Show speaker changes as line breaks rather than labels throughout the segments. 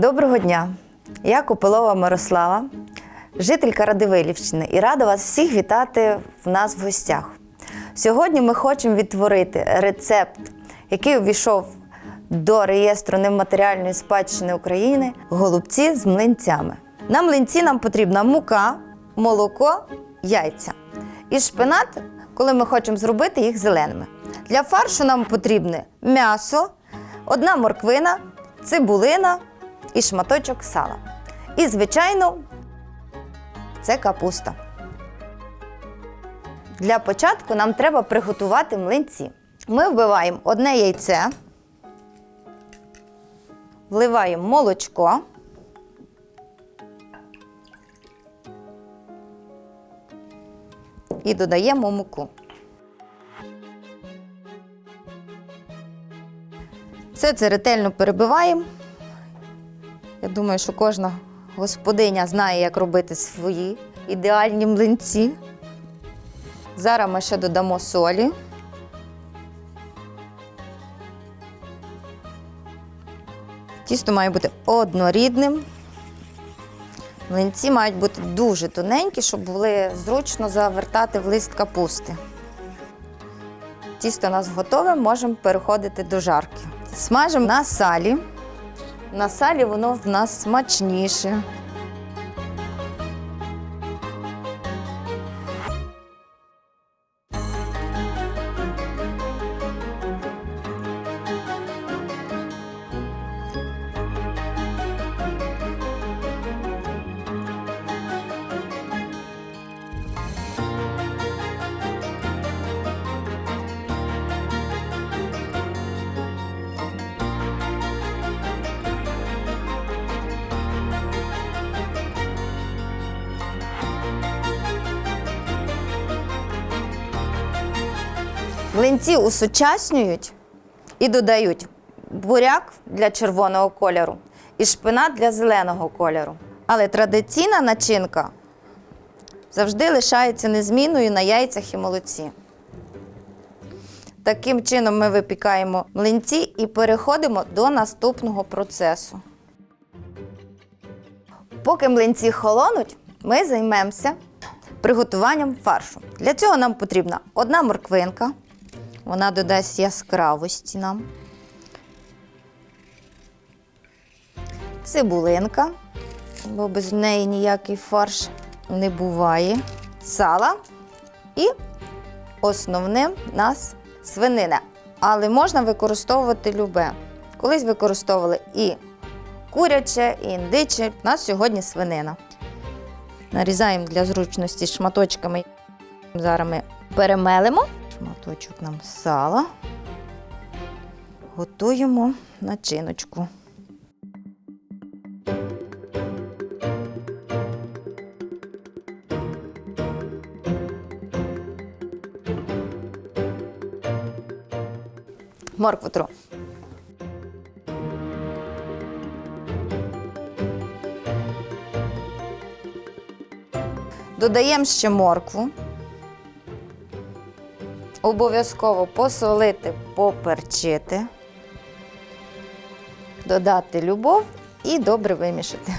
Доброго дня! Я Копилова Мирослава, жителька Радивилівщини, і рада вас всіх вітати в нас в гостях. Сьогодні ми хочемо відтворити рецепт, який увійшов до реєстру нематеріальної спадщини України голубці з млинцями. На млинці нам потрібна мука, молоко, яйця і шпинат, коли ми хочемо зробити їх зеленими. Для фаршу нам потрібне м'ясо, одна морквина, цибулина і шматочок сала. І, звичайно, це капуста. Для початку нам треба приготувати млинці. Ми вбиваємо одне яйце, вливаємо молочко. І додаємо муку. Все це ретельно перебиваємо. Я думаю, що кожна господиня знає, як робити свої ідеальні млинці. Зараз ми ще додамо солі. Тісто має бути однорідним. Млинці мають бути дуже тоненькі, щоб були зручно завертати в лист капусти. Тісто у нас готове, можемо переходити до жарки. Смажимо на салі. На салі воно в нас смачніше. Млинці усучаснюють і додають буряк для червоного кольору і шпинат для зеленого кольору. Але традиційна начинка завжди лишається незмінною на яйцях і молоці. Таким чином ми випікаємо млинці і переходимо до наступного процесу. Поки млинці холонуть, ми займемося приготуванням фаршу. Для цього нам потрібна одна морквинка, вона додасть яскравості нам. Цибулинка, бо без неї ніякий фарш не буває. Сала і основним в нас свинина. Але можна використовувати любе. Колись використовували і куряче, і індиче. У нас сьогодні свинина. Нарізаємо для зручності шматочками. Зараз ми перемелимо. Шматочок нам сала. Готуємо начиночку. Моркву. Додаємо ще моркву. Обов'язково посолити, поперчити, додати любов і добре вимішати.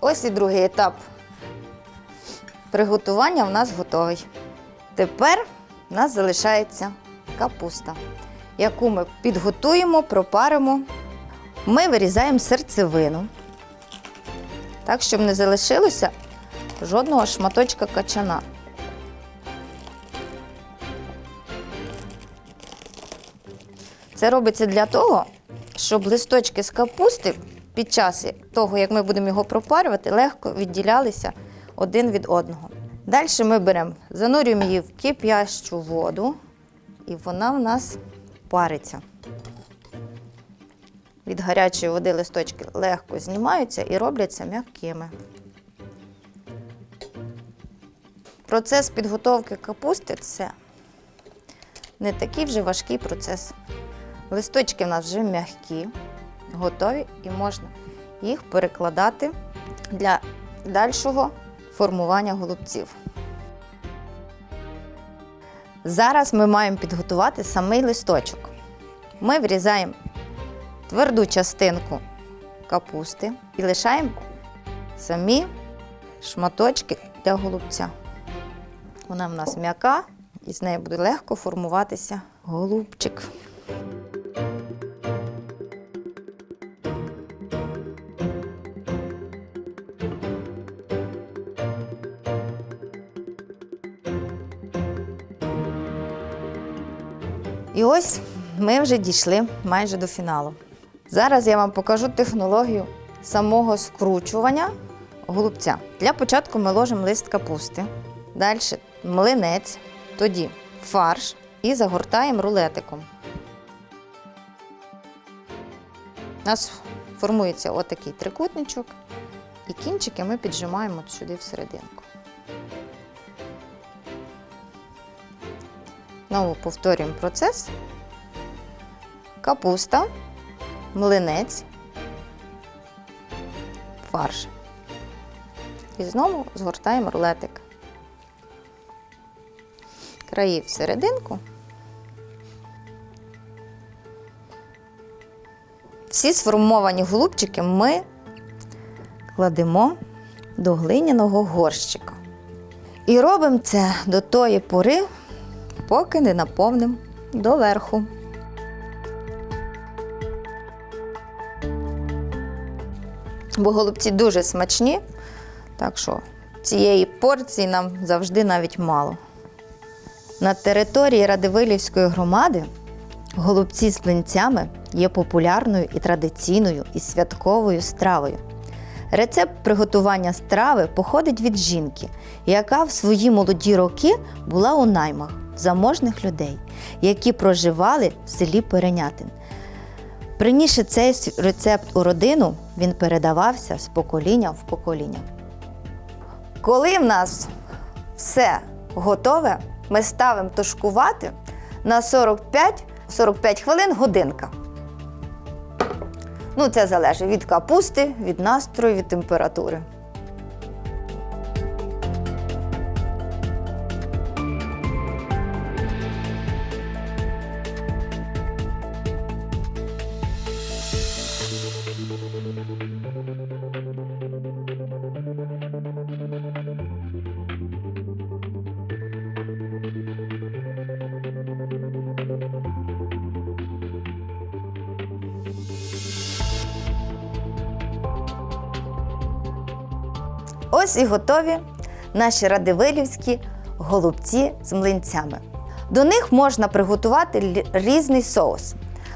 Ось і другий етап приготування у нас готовий. Тепер у нас залишається капуста, яку ми підготуємо, пропаримо. Ми вирізаємо серцевину, так, щоб не залишилося жодного шматочка качана. Це робиться для того, щоб листочки з капусти під час того, як ми будемо його пропарювати, легко відділялися один від одного. Далі ми беремо, занурюємо її в кип'ящу воду, і вона в нас париться. Від гарячої води листочки легко знімаються і робляться м'якими. Процес підготовки капусти це не такий вже важкий процес. Листочки в нас вже м'які, готові і можна їх перекладати для дальшого формування голубців. Зараз ми маємо підготувати самий листочок. ми врізаємо тверду частинку капусти і лишаємо самі шматочки для голубця. Вона в нас м'яка, і з неї буде легко формуватися голубчик. І ось ми вже дійшли майже до фіналу. Зараз я вам покажу технологію самого скручування голубця. Для початку ми ложимо лист капусти, далі млинець, тоді фарш і загортаємо рулетиком. У нас формується отакий трикутничок, і кінчики ми піджимаємо сюди всерединку. Знову повторюємо процес. Капуста, млинець, фарш. І знову згортаємо рулетик. Краї всерединку. Всі сформовані голубчики ми кладемо до глиняного горщика. І робимо це до тої пори, поки не наповнимо доверху. Бо голубці дуже смачні, так що цієї порції нам завжди навіть мало. На території Радивилівської громади голубці з млинцями є популярною і традиційною і святковою стравою. Рецепт приготування страви походить від жінки, яка в свої молоді роки була у наймах заможних людей, які проживали в селі Перенятин. Принісши цей рецепт у родину, він передавався з покоління в покоління. Коли в нас все готове, ми ставимо тушкувати на 45-45 хвилин годинка. Ну, це залежить від капусти, від настрою, від температури. Ось і готові наші радивилівські голубці з млинцями. До них можна приготувати різний соус.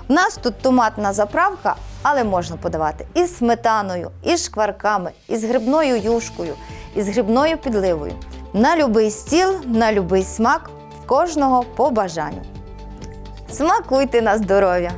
У нас тут томатна заправка, але можна подавати із сметаною, із шкварками, із грибною юшкою, із грибною підливою. На любий стіл, на любий смак, кожного по бажанню. Смакуйте на здоров'я!